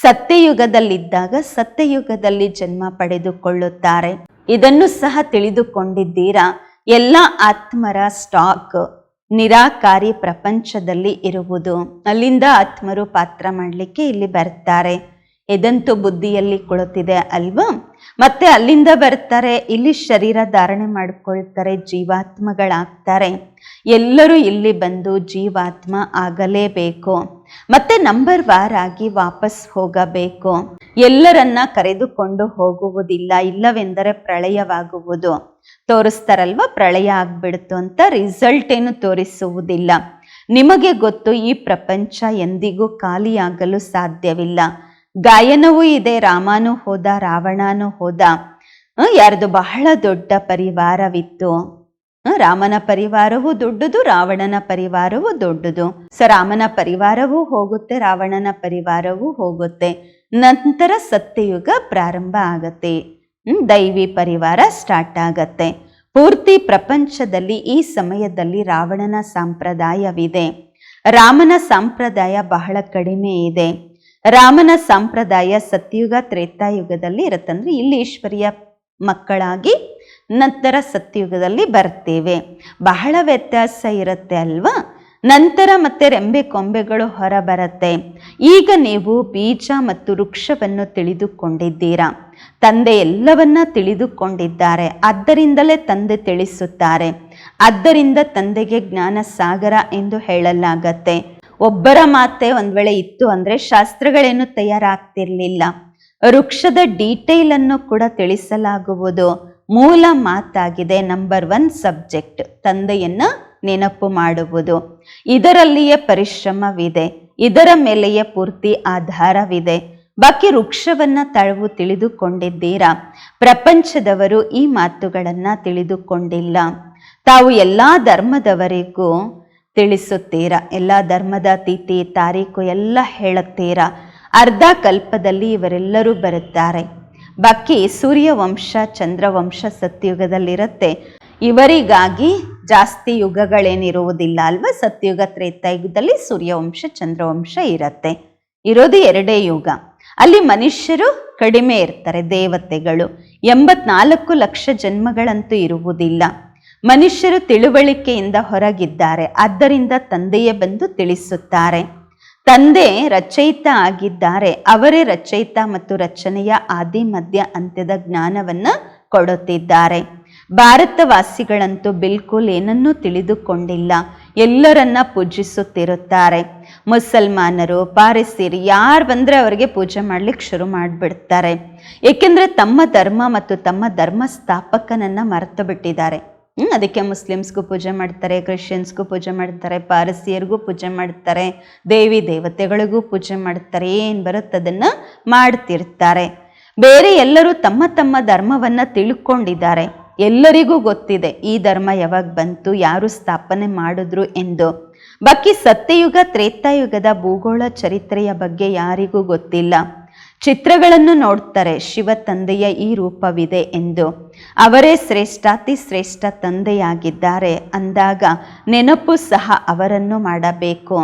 ಸತ್ಯಯುಗದಲ್ಲಿದ್ದಾಗ ಸತ್ಯಯುಗದಲ್ಲಿ ಜನ್ಮ ಪಡೆದುಕೊಳ್ಳುತ್ತಾರೆ. ಇದನ್ನು ಸಹ ತಿಳಿದುಕೊಂಡಿದ್ದೀರಾ? ಎಲ್ಲ ಆತ್ಮರ ಸ್ಟಾಕ್ ನಿರಾಕಾರಿ ಪ್ರಪಂಚದಲ್ಲಿ ಇರುವುದು. ಅಲ್ಲಿಂದ ಆತ್ಮರು ಪಾತ್ರ ಮಾಡಲಿಕ್ಕೆ ಇಲ್ಲಿ ಬರ್ತಾರೆ. ಎದಂತೂ ಬುದ್ಧಿಯಲ್ಲಿ ಕುಳಿತಿದೆ ಅಲ್ವಾ? ಮತ್ತೆ ಅಲ್ಲಿಂದ ಬರ್ತಾರೆ, ಇಲ್ಲಿ ಶರೀರ ಧಾರಣೆ ಮಾಡ್ಕೊಳ್ತಾರೆ, ಜೀವಾತ್ಮಗಳಾಗ್ತಾರೆ. ಎಲ್ಲರೂ ಇಲ್ಲಿ ಬಂದು ಜೀವಾತ್ಮ ಆಗಲೇಬೇಕು. ಮತ್ತೆ ನಂಬರ್ ವಾರ್ ಆಗಿ ವಾಪಸ್ ಹೋಗಬೇಕು. ಎಲ್ಲರನ್ನ ಕರೆದುಕೊಂಡು ಹೋಗುವುದಿಲ್ಲ, ಇಲ್ಲವೆಂದರೆ ಪ್ರಳಯವಾಗುವುದು. ತೋರಿಸ್ತಾರಲ್ವ? ಪ್ರಳಯ ಆಗ್ಬಿಡ್ತು ಅಂತ ರಿಸಲ್ಟ್ ಏನು ತೋರಿಸುವುದಿಲ್ಲ. ನಿಮಗೆ ಗೊತ್ತು, ಈ ಪ್ರಪಂಚ ಎಂದಿಗೂ ಖಾಲಿಯಾಗಲು ಸಾಧ್ಯವಿಲ್ಲ. ಗಾಯನವೂ ಇದೆ, ರಾಮನೂ ಹೋದ, ರಾವಣನೂ ಹೋದ. ಯಾರ್ದು ಬಹಳ ದೊಡ್ಡ ಪರಿವಾರವಿತ್ತು. ರಾಮನ ಪರಿವಾರವೂ ದೊಡ್ಡದು, ರಾವಣನ ಪರಿವಾರವೂ ದೊಡ್ಡದು. ಸ ರಾಮನ ಪರಿವಾರವೂ ಹೋಗುತ್ತೆ, ರಾವಣನ ಪರಿವಾರವೂ ಹೋಗುತ್ತೆ. ನಂತರ ಸತ್ಯಯುಗ ಪ್ರಾರಂಭ ಆಗತ್ತೆ. ದೈವಿ ಪರಿವಾರ ಸ್ಟಾರ್ಟ್ ಆಗತ್ತೆ. ಪೂರ್ತಿ ಪ್ರಪಂಚದಲ್ಲಿ ಈ ಸಮಯದಲ್ಲಿ ರಾವಣನ ಸಂಪ್ರದಾಯವಿದೆ. ರಾಮನ ಸಂಪ್ರದಾಯ ಬಹಳ ಕಡಿಮೆ ಇದೆ. ರಾಮನ ಸಂಪ್ರದಾಯ ಸತ್ಯಯುಗ, ತ್ರೇತಾಯುಗದಲ್ಲಿ ಇರುತ್ತಂದ್ರೆ ಇಲ್ಲಿ ಈಶ್ವರಿಯ ಮಕ್ಕಳಾಗಿ ನಂತರ ಸತ್ಯಯುಗದಲ್ಲಿ ಬರ್ತೇವೆ. ಬಹಳ ವ್ಯತ್ಯಾಸ ಇರುತ್ತೆ ಅಲ್ವಾ? ನಂತರ ಮತ್ತೆ ರೆಂಬೆ ಕೊಂಬೆಗಳು ಹೊರಬರುತ್ತೆ. ಈಗ ನೀವು ಬೀಜ ಮತ್ತು ವೃಕ್ಷವನ್ನು ತಿಳಿದುಕೊಂಡಿದ್ದೀರಾ. ತಂದೆ ಎಲ್ಲವನ್ನ ತಿಳಿದುಕೊಂಡಿದ್ದಾರೆ. ಆದ್ದರಿಂದಲೇ ತಂದೆ ತಿಳಿಸುತ್ತಾರೆ. ಆದ್ದರಿಂದ ತಂದೆಗೆ ಜ್ಞಾನ ಸಾಗರ ಎಂದು ಹೇಳಲಾಗತ್ತೆ. ಒಬ್ಬರ ಮಾತೆ ಒಂದ್ ವೇಳೆ ಇತ್ತು ಅಂದ್ರೆ ಶಾಸ್ತ್ರಗಳೇನು ತಯಾರಾಗ್ತಿರ್ಲಿಲ್ಲ. ವೃಕ್ಷದ ಡೀಟೇಲ್ ಅನ್ನು ಕೂಡ ತಿಳಿಸಲಾಗುವುದು. ಮೂಲ ಮಾತಾಗಿದೆ ನಂಬರ್ ಒನ್ ಸಬ್ಜೆಕ್ಟ್. ತಂದೆಯನ್ನ ನೆನಪು ಮಾಡುವುದು. ಇದರಲ್ಲಿಯೇ ಪರಿಶ್ರಮವಿದೆ. ಇದರ ಮೇಲೆಯೇ ಪೂರ್ತಿ ಆಧಾರವಿದೆ. ಬಾಕಿ ವೃಕ್ಷವನ್ನ ತಳವು ತಿಳಿದುಕೊಂಡಿದ್ದೀರಾ? ಪ್ರಪಂಚದವರು ಈ ಮಾತುಗಳನ್ನ ತಿಳಿದುಕೊಂಡಿಲ್ಲ. ತಾವು ಎಲ್ಲ ಧರ್ಮದವರಿಗೂ ತಿಳಿಸುತ್ತೀರಾ? ಎಲ್ಲ ಧರ್ಮದ ತಿಥಿ, ತಾರೀಕು ಎಲ್ಲ ಹೇಳುತ್ತೀರಾ? ಅರ್ಧ ಕಲ್ಪದಲ್ಲಿ ಇವರೆಲ್ಲರೂ ಬರುತ್ತಾರೆ. ಬಾಕಿ ಸೂರ್ಯವಂಶ, ಚಂದ್ರವಂಶ ಸತ್ಯುಗದಲ್ಲಿರುತ್ತೆ. ಇವರಿಗಾಗಿ ಜಾಸ್ತಿ ಯುಗಗಳೇನಿರುವುದಿಲ್ಲ ಅಲ್ವಾ? ಸತ್ಯುಗ, ತ್ರೇತಾಯುಗದಲ್ಲಿ ಸೂರ್ಯವಂಶ, ಚಂದ್ರವಂಶ ಇರತ್ತೆ. ಇರೋದು ಎರಡೇ ಯುಗ. ಅಲ್ಲಿ ಮನುಷ್ಯರು ಕಡಿಮೆ ಇರ್ತಾರೆ, ದೇವತೆಗಳು. ಎಂಬತ್ನಾಲ್ಕು ಲಕ್ಷ ಜನ್ಮಗಳಂತೂ ಇರುವುದಿಲ್ಲ. ಮನುಷ್ಯರು ತಿಳುವಳಿಕೆಯಿಂದ ಹೊರಗಿದ್ದಾರೆ. ಆದ್ದರಿಂದ ತಂದೆಯೇ ಬಂದು ತಿಳಿಸುತ್ತಾರೆ. ತಂದೆ ರಚಯಿತ ಆಗಿದ್ದಾರೆ. ಅವರೇ ರಚಯಿತ ಮತ್ತು ರಚನೆಯ ಆದಿ ಮಧ್ಯ ಅಂತ್ಯದ ಜ್ಞಾನವನ್ನು ಕೊಡುತ್ತಿದ್ದಾರೆ. ಭಾರತವಾಸಿಗಳಂತೂ ಬಿಲ್ಕುಲ್ ಏನನ್ನೂ ತಿಳಿದುಕೊಂಡಿಲ್ಲ. ಎಲ್ಲರನ್ನ ಪೂಜಿಸುತ್ತಿರುತ್ತಾರೆ. ಮುಸಲ್ಮಾನರು, ಪಾರಿಸಿರಿ ಯಾರು ಬಂದರೆ ಅವರಿಗೆ ಪೂಜೆ ಮಾಡ್ಲಿಕ್ಕೆ ಶುರು ಮಾಡಿಬಿಡ್ತಾರೆ. ಏಕೆಂದರೆ ತಮ್ಮ ಧರ್ಮ ಮತ್ತು ತಮ್ಮ ಧರ್ಮ ಸ್ಥಾಪಕನನ್ನು ಮರೆತು ಬಿಟ್ಟಿದ್ದಾರೆ. ಅದಕ್ಕೆ ಮುಸ್ಲಿಮ್ಸ್ಗೂ ಪೂಜೆ ಮಾಡ್ತಾರೆ, ಕ್ರಿಶ್ಚಿಯನ್ಸ್ಗೂ ಪೂಜೆ ಮಾಡ್ತಾರೆ ಪಾರಸಿಯರಿಗೂ ಪೂಜೆ ಮಾಡ್ತಾರೆ, ದೇವಿ ದೇವತೆಗಳಿಗೂ ಪೂಜೆ ಮಾಡ್ತಾರೆ, ಏನು ಬರುತ್ತೆ ಅದನ್ನು ಮಾಡ್ತಿರ್ತಾರೆ. ಬೇರೆ ಎಲ್ಲರೂ ತಮ್ಮ ತಮ್ಮ ಧರ್ಮವನ್ನು ತಿಳ್ಕೊಂಡಿದ್ದಾರೆ. ಎಲ್ಲರಿಗೂ ಗೊತ್ತಿದೆ, ಈ ಧರ್ಮ ಯಾವಾಗ ಬಂತು, ಯಾರು ಸ್ಥಾಪನೆ ಮಾಡಿದ್ರು ಎಂದು. ಬಾಕಿ ಸತ್ಯಯುಗ, ತ್ರೇತಾಯುಗದ ಭೂಗೋಳ ಚರಿತ್ರೆಯ ಬಗ್ಗೆ ಯಾರಿಗೂ ಗೊತ್ತಿಲ್ಲ. ಚಿತ್ರಗಳನ್ನು ನೋಡ್ತಾರೆ, ಶಿವ ತಂದೆಯ ಈ ರೂಪವಿದೆ ಎಂದು. ಅವರೇ ಶ್ರೇಷ್ಠಾತಿ ಶ್ರೇಷ್ಠ ತಂದೆಯಾಗಿದ್ದಾರೆ. ಅಂದಾಗ ನೆನಪು ಸಹ ಅವರನ್ನು ಮಾಡಬೇಕು.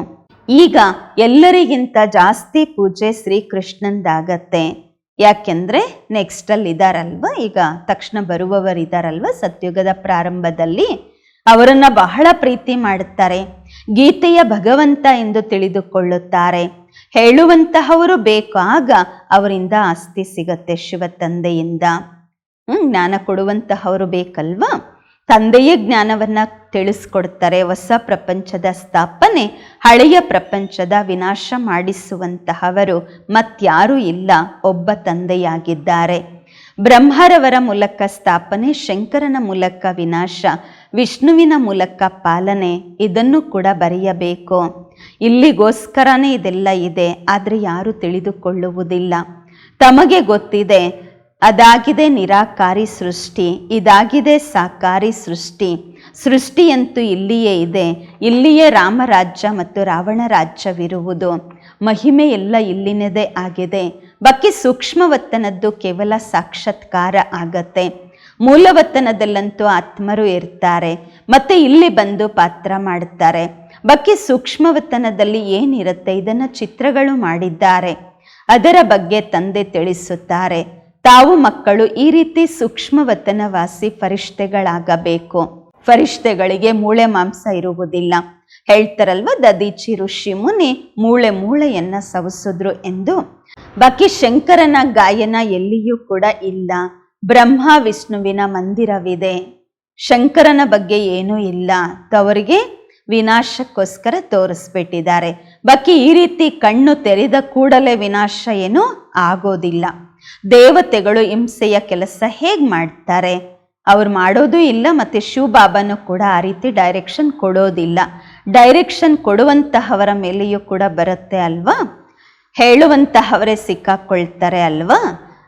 ಈಗ ಎಲ್ಲರಿಗಿಂತ ಜಾಸ್ತಿ ಪೂಜೆ ಶ್ರೀಕೃಷ್ಣಂದಾಗತ್ತೆ. ಯಾಕೆಂದ್ರೆ ನೆಕ್ಸ್ಟಲ್ಲಿ ಅಲ್ಲಿ ಇದಾರಲ್ವಾ? ಈಗ ತಕ್ಷಣ ಬರುವವರಿದಾರಲ್ವ ಸತ್ಯುಗದ ಪ್ರಾರಂಭದಲ್ಲಿ? ಅವರನ್ನು ಬಹಳ ಪ್ರೀತಿ ಮಾಡುತ್ತಾರೆ, ಗೀತೆಯ ಭಗವಂತ ಎಂದು ತಿಳಿದುಕೊಳ್ಳುತ್ತಾರೆ. ಹೇಳುವಂತಹವರು ಬೇಕು ಆಗ ಅವರಿಂದ ಆಸ್ತಿ ಸಿಗತ್ತೆ ಶಿವ ತಂದೆಯಿಂದ ಜ್ಞಾನ ಕೊಡುವಂತಹವರು ಬೇಕಲ್ವಾ? ತಂದೆಯೇ ಜ್ಞಾನವನ್ನು ತಿಳಿಸ್ಕೊಡ್ತಾರೆ. ಹೊಸ ಪ್ರಪಂಚದ ಸ್ಥಾಪನೆ, ಹಳೆಯ ಪ್ರಪಂಚದ ವಿನಾಶ ಮಾಡಿಸುವಂತಹವರು ಮತ್ಯಾರೂ ಇಲ್ಲ, ಒಬ್ಬ ತಂದೆಯಾಗಿದ್ದಾರೆ. ಬ್ರಹ್ಮರವರ ಮೂಲಕ ಸ್ಥಾಪನೆ, ಶಂಕರನ ಮೂಲಕ ವಿನಾಶ, ವಿಷ್ಣುವಿನ ಮೂಲಕ ಪಾಲನೆ, ಇದನ್ನು ಕೂಡ ಬರೆಯಬೇಕು. ಇಲ್ಲಿಗೋಸ್ಕರನೇ ಇದೆಲ್ಲ ಇದೆ, ಆದರೆ ಯಾರು ತಿಳಿದುಕೊಳ್ಳುವುದಿಲ್ಲ. ತಮಗೆ ಗೊತ್ತಿದೆ ಅದಾಗಿದೆ ನಿರಾಕಾರಿ ಸೃಷ್ಟಿ, ಇದಾಗಿದೆ ಸಾಕಾರಿ ಸೃಷ್ಟಿ. ಸೃಷ್ಟಿಯಂತೂ ಇಲ್ಲಿಯೇ ಇದೆ. ಇಲ್ಲಿಯೇ ರಾಮರಾಜ್ಯ ಮತ್ತು ರಾವಣ ರಾಜ್ಯವಿರುವುದು. ಮಹಿಮೆ ಎಲ್ಲ ಇಲ್ಲಿನದೇ ಆಗಿದೆ. ಬಕ್ಕಿ ಸೂಕ್ಷ್ಮವತ್ತನದ್ದು ಕೇವಲ ಸಾಕ್ಷಾತ್ಕಾರ ಆಗತ್ತೆ. ಮೂಲವತ್ತನದಲ್ಲಂತೂ ಆತ್ಮರು ಇರ್ತಾರೆ. ಮತ್ತೆ ಇಲ್ಲಿ ಬಂದು ಪಾತ್ರ ಮಾಡುತ್ತಾರೆ ಬಕ್ಕಿ ಸೂಕ್ಷ್ಮವತ್ತನದಲ್ಲಿ ಏನಿರುತ್ತೆ ಇದನ್ನು ಚಿತ್ರಗಳು ಮಾಡಿದ್ದಾರೆ. ಅದರ ಬಗ್ಗೆ ತಂದೆ ತಿಳಿಸುತ್ತಾರೆ. ತಾವು ಮಕ್ಕಳು ಈ ರೀತಿ ಸೂಕ್ಷ್ಮವತನ ವಾಸಿ ಫರಿಷ್ಠೆಗಳಾಗಬೇಕು ಫರಿಷ್ಠೆಗಳಿಗೆ ಮೂಳೆ ಮಾಂಸ ಇರುವುದಿಲ್ಲ. ಹೇಳ್ತಾರಲ್ವ ದದೀಚಿ ಋಷಿ ಮುನಿ ಮೂಳೆ ಮೂಳೆಯನ್ನ ಸವಸಿದ್ರು ಎಂದು. ಬಾಕಿ ಶಂಕರನ ಗಾಯನ ಎಲ್ಲಿಯೂ ಕೂಡ ಇಲ್ಲ. ಬ್ರಹ್ಮ ವಿಷ್ಣುವಿನ ಮಂದಿರವಿದೆ. ಶಂಕರನ ಬಗ್ಗೆ ಏನೂ ಇಲ್ಲ. ತವರಿಗೆ ವಿನಾಶಕ್ಕೋಸ್ಕರ ತೋರಿಸ್ಬಿಟ್ಟಿದ್ದಾರೆ. ಬಾಕಿ ಈ ರೀತಿ ಕಣ್ಣು ತೆರೆದ ಕೂಡಲೇ ವಿನಾಶ ಏನೂ ಆಗೋದಿಲ್ಲ. ದೇವತೆಗಳು ಹಿಂಸೆಯ ಕೆಲಸ ಹೇಗೆ ಮಾಡ್ತಾರೆ? ಅವ್ರು ಮಾಡೋದು ಇಲ್ಲ ಮತ್ತೆ ಶಿವಬಾಬಾನು ಕೂಡ ಆ ರೀತಿ ಡೈರೆಕ್ಷನ್ ಕೊಡೋದಿಲ್ಲ. ಡೈರೆಕ್ಷನ್ ಕೊಡುವಂತಹವರ ಮೇಲೆಯೂ ಕೂಡ ಬರುತ್ತೆ ಅಲ್ವಾ? ಹೇಳುವಂತಹವರೇ ಸಿಕ್ಕಾಕೊಳ್ತಾರೆ ಅಲ್ವಾ?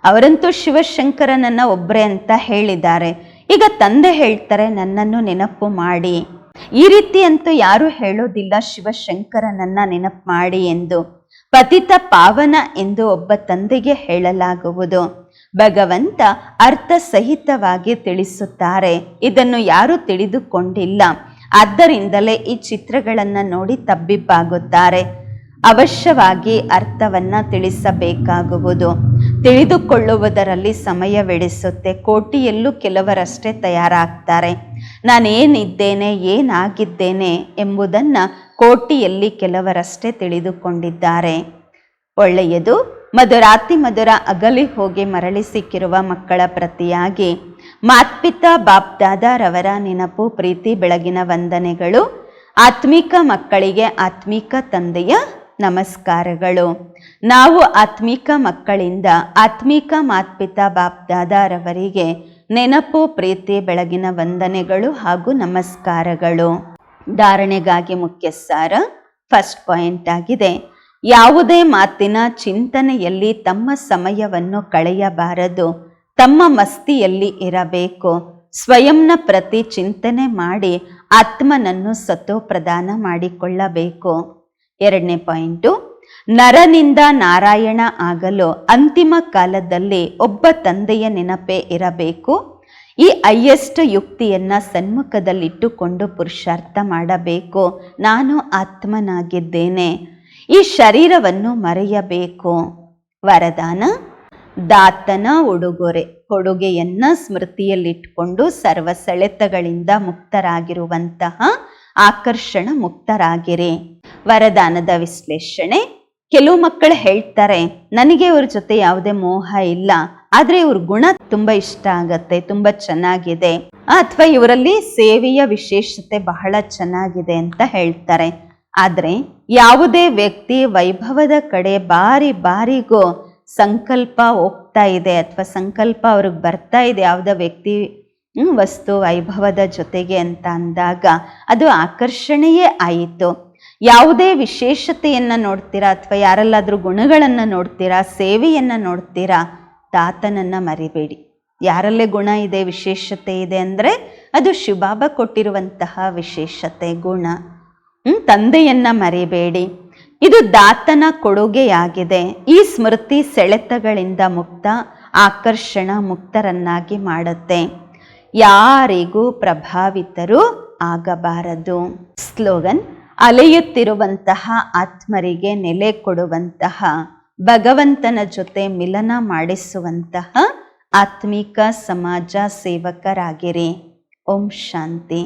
ಅವರಂತೂ ಶಿವಶಂಕರನನ್ನ ಒಬ್ಬರೇ ಅಂತ ಹೇಳಿದ್ದಾರೆ. ಈಗ ತಂದೆ ಹೇಳ್ತಾರೆ, ನನ್ನನ್ನು ನೆನಪು ಮಾಡಿ. ಈ ರೀತಿ ಅಂತೂ ಯಾರೂ ಹೇಳೋದಿಲ್ಲ ಶಿವಶಂಕರನನ್ನ ನೆನಪು ಮಾಡಿ ಎಂದು. ಪತಿತ ಪಾವನ ಎಂದು ಒಬ್ಬ ತಂದೆಗೆ ಹೇಳಲಾಗುವುದು. ಭಗವಂತ ಅರ್ಥ ಸಹಿತವಾಗಿ ತಿಳಿಸುತ್ತಾರೆ. ಇದನ್ನು ಯಾರು ತಿಳಿದುಕೊಂಡಿಲ್ಲ. ಆದ್ದರಿಂದಲೇ ಈ ಚಿತ್ರಗಳನ್ನು ನೋಡಿ ತಬ್ಬಿಬ್ಬಾಗುತ್ತಾರೆ. ಅವಶ್ಯವಾಗಿ ಅರ್ಥವನ್ನ ತಿಳಿಸಬೇಕಾಗುವುದು. ತಿಳಿದುಕೊಳ್ಳುವುದರಲ್ಲಿ ಸಮಯವೆಡಿಸುತ್ತೆ. ಕೋಟಿಯಲ್ಲೂ ಕೆಲವರಷ್ಟೇ ತಯಾರಾಗ್ತಾರೆ. ನಾನೇನಿದ್ದೇನೆ, ಏನಾಗಿದ್ದೇನೆ ಎಂಬುದನ್ನ ಕೋಟಿಯಲ್ಲಿ ಕೆಲವರಷ್ಟೇ ತಿಳಿದುಕೊಂಡಿದ್ದಾರೆ. ಒಳ್ಳೆಯದು, ಮಧುರಾತಿ ಮಧುರ ಅಗಲಿ ಹೋಗಿ ಮರಳಿ ಸಿಕ್ಕಿರುವ ಮಕ್ಕಳ ಪ್ರತಿಯಾಗಿ ಮಾತ್ಪಿತಾ ಬಾಪ್ದಾದಾರವರ ನೆನಪು ಪ್ರೀತಿ ಬೆಳಗಿನ ವಂದನೆಗಳು, ಆತ್ಮಿಕ ಮಕ್ಕಳಿಗೆ ಆತ್ಮಿಕ ತಂದೆಯ ನಮಸ್ಕಾರಗಳು. ನಾವು ಆತ್ಮಿಕ ಮಕ್ಕಳಿಂದ ಆತ್ಮಿಕ ಮಾತ್ಪಿತಾ ಬಾಪ್ದಾದಾರವರಿಗೆ ನೆನಪು ಪ್ರೀತಿ ಬೆಳಗಿನ ವಂದನೆಗಳು ಹಾಗೂ ನಮಸ್ಕಾರಗಳು. ಧಾರಣೆಗಾಗಿ ಮುಖ್ಯ ಸಾರ ಫಸ್ಟ್ ಪಾಯಿಂಟ್ ಆಗಿದೆ. ಯಾವುದೇ ಮಾತಿನ ಚಿಂತನೆಯಲ್ಲಿ ತಮ್ಮ ಸಮಯವನ್ನು ಕಳೆಯಬಾರದು. ತಮ್ಮ ಮಸ್ತಿಯಲ್ಲಿ ಇರಬೇಕು. ಸ್ವಯಂನ ಪ್ರತಿ ಚಿಂತನೆ ಮಾಡಿ ಆತ್ಮನನ್ನು ಸತೋ ಪ್ರದಾನ ಮಾಡಿಕೊಳ್ಳಬೇಕು. ಎರಡನೇ ಪಾಯಿಂಟು ನರನಿಂದ ನಾರಾಯಣ ಆಗಲು ಅಂತಿಮ ಕಾಲದಲ್ಲಿ ಒಬ್ಬ ತಂದೆಯ ನೆನಪೇ ಇರಬೇಕು. ಈ ಅಯ್ಯಷ್ಟ ಯುಕ್ತಿಯನ್ನು ಸನ್ಮುಖದಲ್ಲಿಟ್ಟುಕೊಂಡು ಪುರುಷಾರ್ಥ ಮಾಡಬೇಕು. ನಾನು ಆತ್ಮನಾಗಿದ್ದೇನೆ. ಈ ಶರೀರವನ್ನು ಮರೆಯಬೇಕು. ವರದಾನ, ದಾತನ ಉಡುಗೊರೆ, ಕೊಡುಗೆಯನ್ನ ಸ್ಮೃತಿಯಲ್ಲಿಟ್ಟುಕೊಂಡು ಸರ್ವ ಸೆಳೆತಗಳಿಂದ ಮುಕ್ತರಾಗಿರುವಂತಹ ಆಕರ್ಷಣ ಮುಕ್ತರಾಗಿರಿ. ವರದಾನದ ವಿಶ್ಲೇಷಣೆ, ಕೆಲವು ಮಕ್ಕಳು ಹೇಳ್ತಾರೆ, ನನಗೆ ಇವ್ರ ಜೊತೆ ಯಾವುದೇ ಮೋಹ ಇಲ್ಲ. ಆದ್ರೆ ಇವ್ರ ಗುಣ ತುಂಬಾ ಇಷ್ಟ ಆಗತ್ತೆ, ತುಂಬಾ ಚೆನ್ನಾಗಿದೆ. ಅಥವಾ ಇವರಲ್ಲಿ ಸೇವೆಯ ವಿಶೇಷತೆ ಬಹಳ ಚೆನ್ನಾಗಿದೆ ಅಂತ ಹೇಳ್ತಾರೆ. ಆದರೆ ಯಾವುದೇ ವ್ಯಕ್ತಿ ವೈಭವದ ಕಡೆ ಬಾರಿ ಬಾರಿಗೂ ಸಂಕಲ್ಪ ಹೋಗ್ತಾ ಇದೆ ಅಥವಾ ಸಂಕಲ್ಪ ಅವ್ರಿಗೆ ಬರ್ತಾ ಇದೆ ಯಾವುದೋ ವ್ಯಕ್ತಿ ವಸ್ತು ವೈಭವದ ಜೊತೆಗೆ ಅಂತ ಅಂದಾಗ ಅದು ಆಕರ್ಷಣೆಯೇ ಆಯಿತು. ಯಾವುದೇ ವಿಶೇಷತೆಯನ್ನು ನೋಡ್ತೀರಾ ಅಥವಾ ಯಾರಲ್ಲಾದರೂ ಗುಣಗಳನ್ನು ನೋಡ್ತೀರಾ, ಸೇವೆಯನ್ನು ನೋಡ್ತೀರಾ? ತಾತನನ್ನ ಮರಿಬೇಡಿ. ಯಾರಲ್ಲೇ ಗುಣ ಇದೆ, ವಿಶೇಷತೆ ಇದೆ ಅಂದರೆ ಅದು ಶಿವಬಾಬಾ ಕೊಟ್ಟಿರುವಂತಹ ವಿಶೇಷತೆ ಗುಣ. ತಂದೆಯನ್ನು ಮರಿಬೇಡಿ. ಇದು ದಾತನ ಕೊಡುಗೆಯಾಗಿದೆ. ಈ ಸ್ಮೃತಿ ಸೆಳೆತಗಳಿಂದ ಮುಕ್ತ, ಆಕರ್ಷಣ ಮುಕ್ತರನ್ನಾಗಿ ಮಾಡುತ್ತೆ. ಯಾರಿಗೂ ಪ್ರಭಾವಿತರು ಆಗಬಾರದು. ಸ್ಲೋಗನ್, ಅಲೆಯುತ್ತಿರುವಂತಹ ಆತ್ಮರಿಗೆ ನೆಲೆ ಕೊಡುವಂತಹ ಭಗವಂತನ ಜೊತೆ ಮಿಲನ ಮಾಡಿಸುವಂತಹ ಆತ್ಮಿಕ ಸಮಾಜ ಸೇವಕರಾಗಿರಿ. ಓಂ ಶಾಂತಿ.